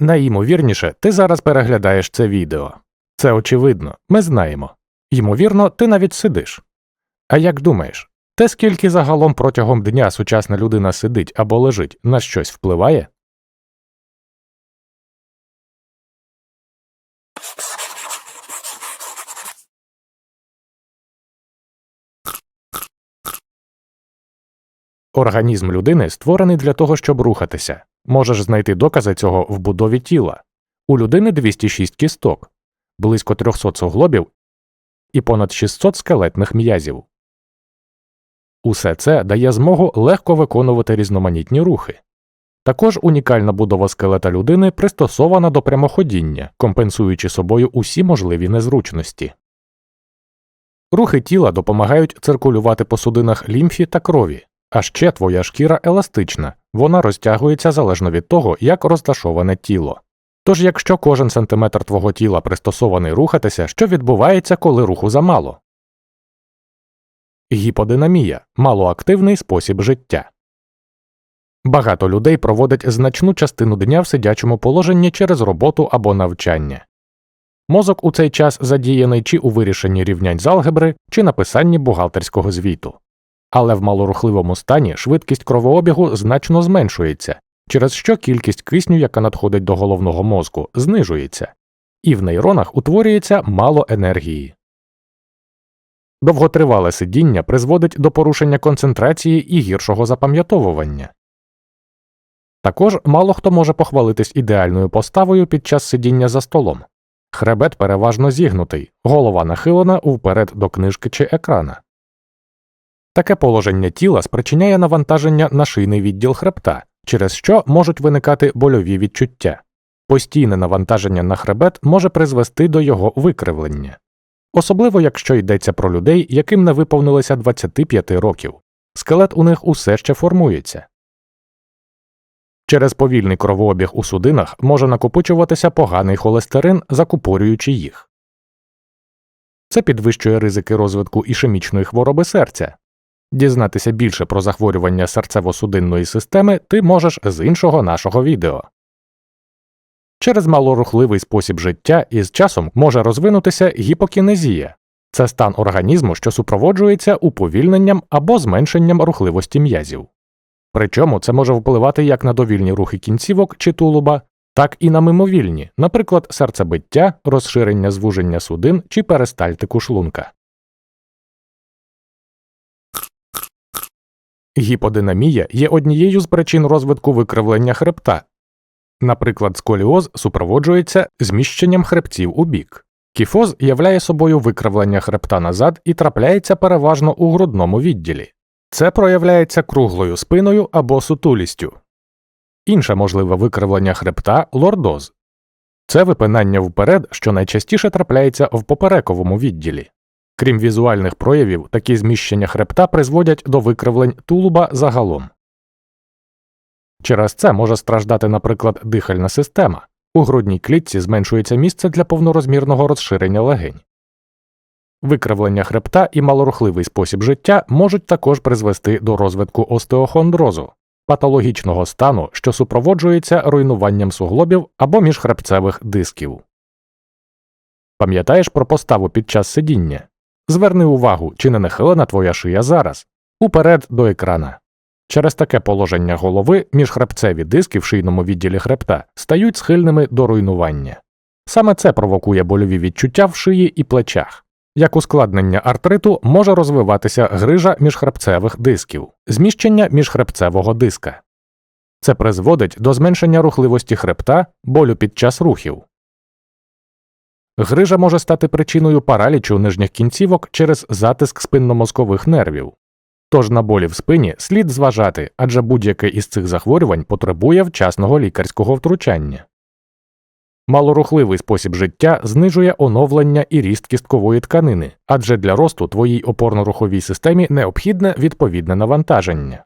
Найімовірніше, ти зараз переглядаєш це відео. Це очевидно, ми знаємо. Ймовірно, ти навіть сидиш. А як думаєш, те, скільки загалом протягом дня сучасна людина сидить або лежить, на щось впливає? Організм людини створений для того, щоб рухатися. Можеш знайти докази цього в будові тіла. У людини 206 кісток, близько 300 суглобів і понад 600 скелетних м'язів. Усе це дає змогу легко виконувати різноманітні рухи. Також унікальна будова скелета людини пристосована до прямоходіння, компенсуючи собою усі можливі незручності. Рухи тіла допомагають циркулювати по судинах лімфі та крові, а ще твоя шкіра еластична, вона розтягується залежно від того, як розташоване тіло. Тож, якщо кожен сантиметр твого тіла пристосований рухатися, що відбувається, коли руху замало? Гіподинамія малоактивний спосіб життя. Багато людей проводять значну частину дня в сидячому положенні через роботу або навчання. Мозок у цей час задіяний чи у вирішенні рівнянь з алгебри, чи написанні бухгалтерського звіту. Але в малорухливому стані швидкість кровообігу значно зменшується, через що кількість кисню, яка надходить до головного мозку, знижується, і в нейронах утворюється мало енергії. Довготривале сидіння призводить до порушення концентрації і гіршого запам'ятовування. Також мало хто може похвалитись ідеальною поставою під час сидіння за столом. Хребет переважно зігнутий, голова нахилена вперед до книжки чи екрана. Таке положення тіла спричиняє навантаження на шийний відділ хребта, через що можуть виникати больові відчуття. Постійне навантаження на хребет може призвести до його викривлення, особливо якщо йдеться про людей, яким не виповнилося 25 років. Скелет у них усе ще формується. Через повільний кровообіг у судинах може накопичуватися поганий холестерин, закупорюючи їх. Це підвищує ризики розвитку ішемічної хвороби серця. Дізнатися більше про захворювання серцево-судинної системи ти можеш з іншого нашого відео. Через малорухливий спосіб життя із часом може розвинутися гіпокінезія це стан організму, що супроводжується уповільненням або зменшенням рухливості м'язів. Причому це може впливати як на довільні рухи кінцівок чи тулуба, так і на мимовільні, наприклад, серцебиття, розширення звуження судин чи перистальтику шлунка. Гіподинамія є однією з причин розвитку викривлення хребта. Наприклад, сколіоз супроводжується зміщенням хребців у бік. Кіфоз являє собою викривлення хребта назад і трапляється переважно у грудному відділі. Це проявляється круглою спиною або сутулістю. Інше можливе викривлення хребта лордоз. Це випинання вперед, що найчастіше трапляється в поперековому відділі. Крім візуальних проявів, такі зміщення хребта призводять до викривлень тулуба загалом. Через це може страждати, наприклад, дихальна система. У грудній клітці зменшується місце для повнорозмірного розширення легень. Викривлення хребта і малорухливий спосіб життя можуть також призвести до розвитку остеохондрозу, патологічного стану, що супроводжується руйнуванням суглобів або міжхребцевих дисків. Пам'ятаєш про поставу під час сидіння? Зверни увагу, чи не нахилена твоя шия зараз, уперед до екрана. Через таке положення голови міжхребцеві диски в шийному відділі хребта стають схильними до руйнування. Саме це провокує больові відчуття в шиї і плечах. Як ускладнення артриту може розвиватися грижа міжхребцевих дисків, зміщення міжхребцевого диска. Це призводить до зменшення рухливості хребта, болю під час рухів. Грижа може стати причиною паралічу нижніх кінцівок через затиск спинномозкових нервів. Тож на болі в спині слід зважати, адже будь-яке із цих захворювань потребує вчасного лікарського втручання. Малорухливий спосіб життя знижує оновлення і ріст кісткової тканини, адже для росту твоїй опорно-руховій системі необхідне відповідне навантаження.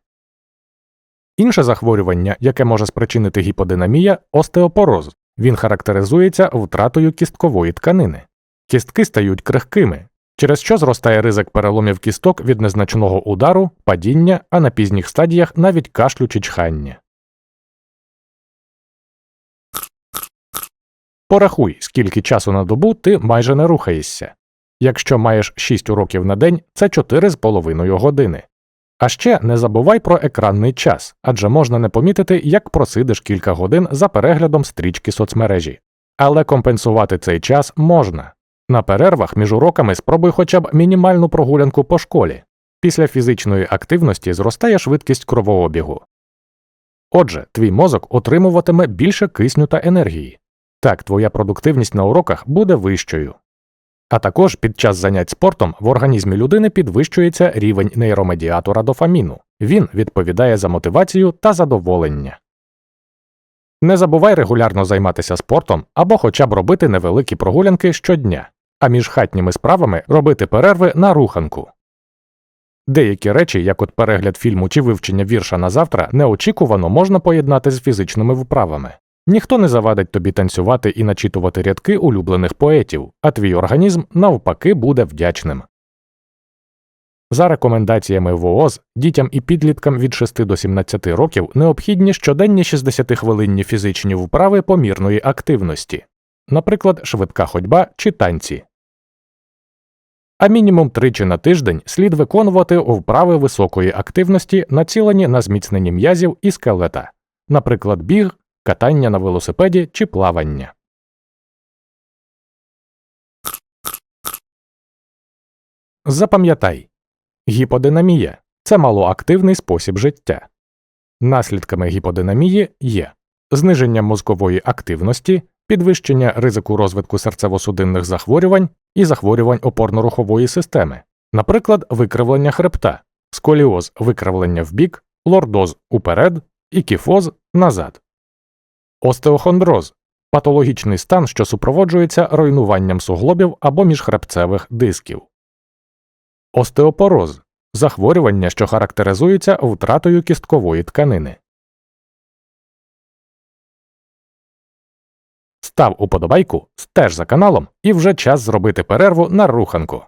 Інше захворювання, яке може спричинити гіподинамія остеопороз. Він характеризується втратою кісткової тканини. Кістки стають крихкими, через що зростає ризик переломів кісток від незначного удару, падіння, а на пізніх стадіях навіть кашлю чи чхання. Порахуй, скільки часу на добу ти майже не рухаєшся. Якщо маєш 6 уроків на день, це 4,5 години. А ще не забувай про екранний час, адже можна не помітити, як просидиш кілька годин за переглядом стрічки соцмережі. Але компенсувати цей час можна. На перервах між уроками спробуй хоча б мінімальну прогулянку по школі. Після фізичної активності зростає швидкість кровообігу. Отже, твій мозок отримуватиме більше кисню та енергії. Так, твоя продуктивність на уроках буде вищою. А також під час занять спортом в організмі людини підвищується рівень нейромедіатора дофаміну. Він відповідає за мотивацію та задоволення. Не забувай регулярно займатися спортом або хоча б робити невеликі прогулянки щодня, а між хатніми справами робити перерви на руханку. Деякі речі, як от перегляд фільму чи вивчення вірша на завтра, неочікувано можна поєднати з фізичними вправами. Ніхто не завадить тобі танцювати і начитувати рядки улюблених поетів, а твій організм навпаки буде вдячним. За рекомендаціями ВООЗ, дітям і підліткам від 6 до 17 років необхідні щоденні 60-хвилинні фізичні вправи помірної активності, наприклад, швидка ходьба чи танці. А мінімум тричі на тиждень слід виконувати вправи високої активності, націлені на зміцнення м'язів і скелета, наприклад, біг, катання на велосипеді чи плавання. Запам'ятай гіподинамія це малоактивний спосіб життя. Наслідками гіподинамії є зниження мозкової активності, підвищення ризику розвитку серцево-судинних захворювань і захворювань опорно-рухової системи, наприклад, викривлення хребта, сколіоз викривлення вбік, лордоз уперед і кіфоз назад. Остеохондроз патологічний стан, що супроводжується руйнуванням суглобів або міжхребцевих дисків. Остеопороз захворювання, що характеризується втратою кісткової тканини. Став уподобайку, стеж за каналом і вже час зробити перерву на руханку.